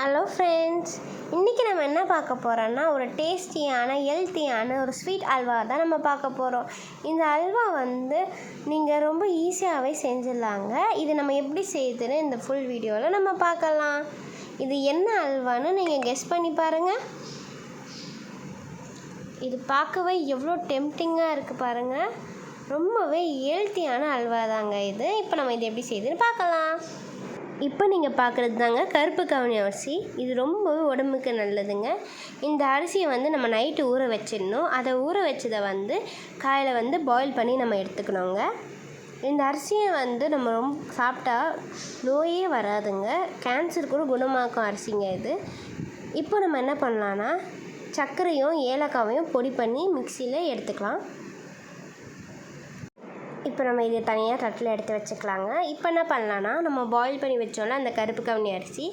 Hello friends இன்றைக்கி நம்ம என்ன பார்க்க போகிறோன்னா ஒரு டேஸ்டியான ஹெல்த்தியான ஒரு ஸ்வீட் அல்வா தான் நம்ம பார்க்க போகிறோம் இந்த அல்வா வந்து நீங்கள் ரொம்ப ஈஸியாகவே செஞ்சிடலாங்க. இது நம்ம எப்படி செய்யுதுன்னு இந்த ஃபுல் வீடியோவில் நம்ம பார்க்கலாம். இது என்ன அல்வான்னு நீங்கள் கெஸ் பண்ணி பாருங்கள் இது பார்க்கவே எவ்வளோ டெம்டிங்காக இருக்குது பாருங்கள் ரொம்பவே ஹெல்த்தியான அல்வா தாங்க இது. இப்போ நம்ம இது எப்படி செய்யுதுன்னு பார்க்கலாம். இப்போ நீங்கள் பார்க்குறது தாங்க கருப்பு கவனி அரிசி. இது ரொம்பவே உடம்புக்கு நல்லதுங்க. இந்த அரிசியை வந்து நம்ம நைட்டு ஊற வச்சிடணும். அதை ஊற வச்சதை வந்து காயில் வந்து பாயில் பண்ணி நம்ம எடுத்துக்கணுங்க. இந்த அரிசியை வந்து நம்ம ரொம்ப சாப்பிட்டா நோயே வராதுங்க. கேன்சர் கூட குணமாக்கும் அரிசிங்க இது. இப்போ நம்ம என்ன பண்ணலான்னா சர்க்கரையும் ஏலக்காவையும் பொடி பண்ணி மிக்சியில் எடுத்துக்கலாம். இப்போ நம்ம இதை தனியாக தட்டில் எடுத்து வச்சுக்கலாங்க. இப்போ என்ன பண்ணலான்னா நம்ம பாயில் பண்ணி வச்சோம்ல அந்த கருப்பு கவுனி அரிசி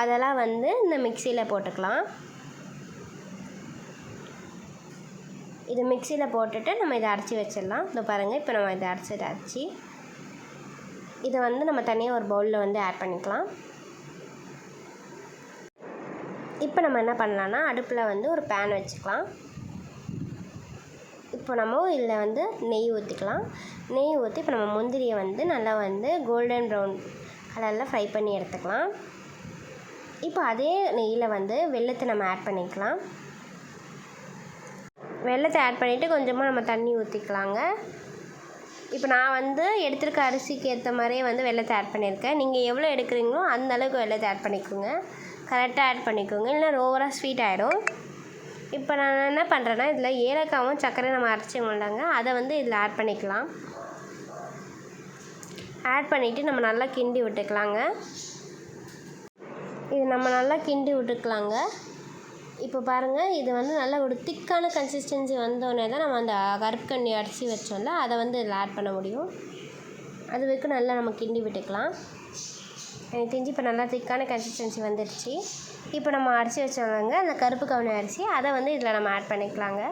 அதெல்லாம் வந்து இந்த மிக்சியில் போட்டுக்கலாம். இது மிக்சியில் போட்டுட்டு நம்ம இதை அரைச்சி வச்சிடலாம். இந்த பாருங்கள் இப்போ நம்ம இதை அரைச்சிட்டு அரைச்சி. இதை வந்து நம்ம தனியாக ஒரு பவுலில் வந்து ஆட் பண்ணிக்கலாம். இப்போ நம்ம என்ன பண்ணலான்னா அடுப்பில் வந்து ஒரு பேன் வச்சுக்கலாம். இப்போ நம்ம இதில் வந்து நெய் ஊற்றிக்கலாம். நெய் ஊற்றி இப்போ நம்ம முந்திரியை வந்து நல்லா வந்து கோல்டன் ப்ரௌன் கலரில் ஃப்ரை பண்ணி எடுத்துக்கலாம். இப்போ அதே நெய்யில் வந்து வெள்ளத்தை நம்ம ஆட் பண்ணிக்கலாம். வெள்ளத்தை ஆட் பண்ணிவிட்டு கொஞ்சமாக நம்ம தண்ணி ஊற்றிக்கலாங்க இப்போ நான் வந்து எடுத்திருக்க அரிசிக்கு ஏற்ற மாதிரியே வந்து வெள்ளத்தை ஆட் பண்ணியிருக்கேன். நீங்கள் எவ்வளோ எடுக்கிறீங்களோ அந்த அளவுக்கு வெள்ளத்தை ஆட் பண்ணிக்கோங்க. கரெக்டாக ஆட் பண்ணிக்கோங்க. இல்லைனா ஓவராக ஸ்வீட் ஆகிடும் இப்போ நான் என்ன பண்ணுறேன்னா இதில் ஏலக்காவும் சர்க்கரையும் நம்ம அரைச்சிங்களாங்க அதை வந்து இதில் ஆட் பண்ணிக்கலாம். ஆட் பண்ணிவிட்டு நம்ம நல்லா கிண்டி விட்டுக்கலாங்க. இது நம்ம நல்லா கிண்டி விட்டுக்கலாங்க. இப்போ பாருங்கள் இது வந்து நல்லா ஒரு திக்கான கன்சிஸ்டன்சி வந்தோடனே தான் நம்ம அந்த கருப்புக்கண்ணி அரிசி வச்சோம்ல அதை வந்து இதில் ஆட் பண்ண முடியும். அது வரைக்கும் நல்லா நம்ம கிண்டி விட்டுக்கலாம். எனக்கு தெரிஞ்சு இப்போ நல்லா திக்கான கன்சிஸ்டன்சி வந்துடுச்சு இப்போ நம்ம அரிசி வச்சோங்க அந்த கருப்பு கவுனி அரிசி. அதை வந்து இதில் நம்ம ஆட் பண்ணிக்கலாங்க.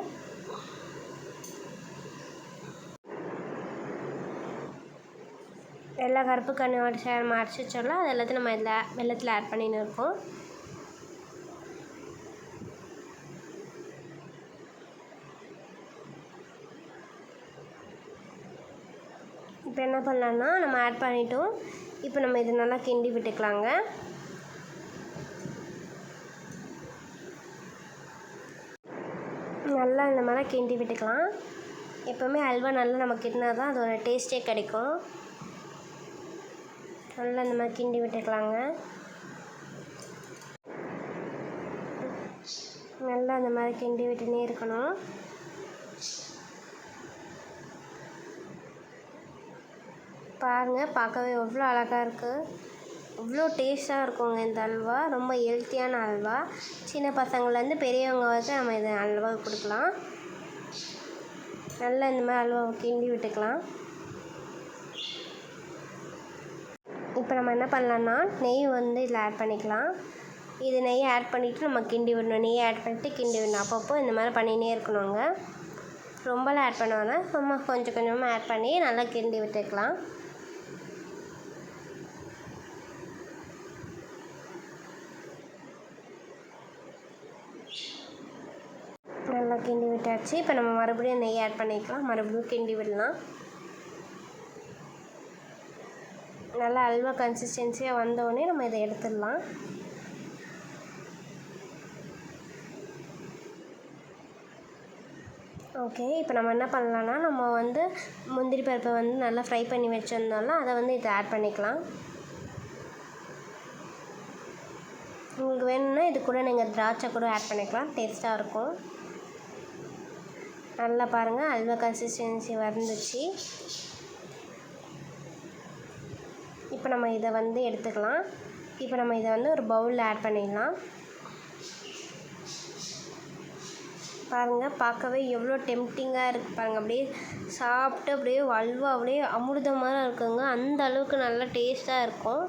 எல்லா கருப்பு கண்ணு அரிசி நம்ம அரைச்சி வச்சோம்னா அது எல்லாத்தையும் நம்ம இதில் வெள்ளத்தில் ஆட் பண்ணின்னு இருக்கோம் இப்போ என்ன பண்ணலான்னா நம்ம ஆட் பண்ணிட்டோம். இப்போ நம்ம இது நல்லா கிண்டி விட்டுக்கலாங்க. நல்லா இந்த மாதிரி கிண்டி விட்டுக்கலாம். எப்போவுமே அல்வா நல்லா நம்ம கிண்டினா தான் அதோட டேஸ்ட்டே கிடைக்கும். நல்லா இந்த மாதிரி கிண்டி விட்டுக்கலாங்க. நல்லா இந்த மாதிரி கிண்டி விட்டுனே இருக்கணும். பாருங்கள் பார்க்கவே எவ்வளோ அழகாக இருக்குது இவ்வளோ டேஸ்ட்டாக இருக்குங்க இந்த அல்வா. ரொம்ப ஹெல்த்தியான அல்வா. சின்ன பசங்கள்லேருந்து பெரியவங்க வரைக்கும் நம்ம இது அல்வா கொடுக்கலாம். நல்லா இந்த மாதிரி அல்வாவை கிண்டி விட்டுக்கலாம். இப்போ நம்ம என்ன பண்ணலான்னா நெய் வந்து இதில் ஆட் பண்ணிக்கலாம். இது நெய் ஆட் பண்ணிவிட்டு நம்ம கிண்டி விடணும். நெய் ஆட் பண்ணிவிட்டு கிண்டி விடணும். அப்பப்போ இந்த மாதிரி பண்ணினே இருக்கணுங்க ரொம்பலாம் ஆட் பண்ண வேணாம். சும்மா கொஞ்சம் கொஞ்சமாக ஆட் பண்ணி நல்லா கிண்டி விட்டுக்கலாம். நல்லா கிண்டி விட்டாச்சு. இப்போ நம்ம மறுபடியும் நெய் ஆட் பண்ணிக்கலாம். மறுபடியும் கிண்டி விடலாம். நல்லா அல்வா கன்சிஸ்டன்சியாக வந்தோடனே நம்ம இதை எடுத்துடலாம். ஓகே இப்போ நம்ம என்ன பண்ணலான்னா நம்ம வந்து முந்திரி பருப்பை வந்து நல்லா ஃப்ரை பண்ணி வச்சுருந்தோம்னா அதை வந்து இதை ஆட் பண்ணிக்கலாம். உங்களுக்கு வேணும்னா இது கூட நீங்கள் திராட்சை கூட ஆட் பண்ணிக்கலாம். டேஸ்ட்டாக இருக்கும். நல்லா பாருங்கள் அல்வா கன்சிஸ்டன்சி வந்துச்சு இப்போ நம்ம இதை வந்து எடுத்துக்கலாம். இப்போ நம்ம இதை வந்து ஒரு பவுலில் ஆட் பண்ணிடலாம். பாருங்கள் பார்க்கவே எவ்வளோ டெம்டிங்காக இருக்குது பாருங்கள் அப்படியே சாப்பிட்டு அப்படியே அல்வா அப்படியே அமிர்தமாக இருக்குங்க. அந்த அளவுக்கு நல்லா டேஸ்ட்டாக இருக்கும்.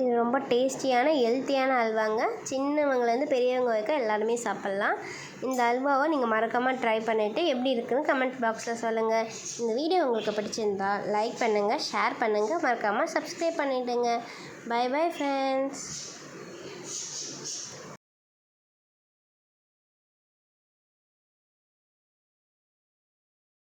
இது ரொம்ப டேஸ்டியான ஹெல்த்தியான அல்வாங்க. சின்னவங்கலேருந்து பெரியவங்க வரைக்கும் எல்லாருமே சாப்பிட்லாம். இந்த அல்வாவை நீங்கள் மறக்காமல் ட்ரை பண்ணிவிட்டு எப்படி இருக்குன்னு கமெண்ட் பாக்ஸில் சொல்லுங்கள் இந்த வீடியோ உங்களுக்கு பிடிச்சிருந்தா லைக் பண்ணுங்கள் ஷேர் பண்ணுங்கள் மறக்காமல் சப்ஸ்கிரைப் பண்ணிவிடுங்க பை பை ஃப்ரெண்ட்ஸ்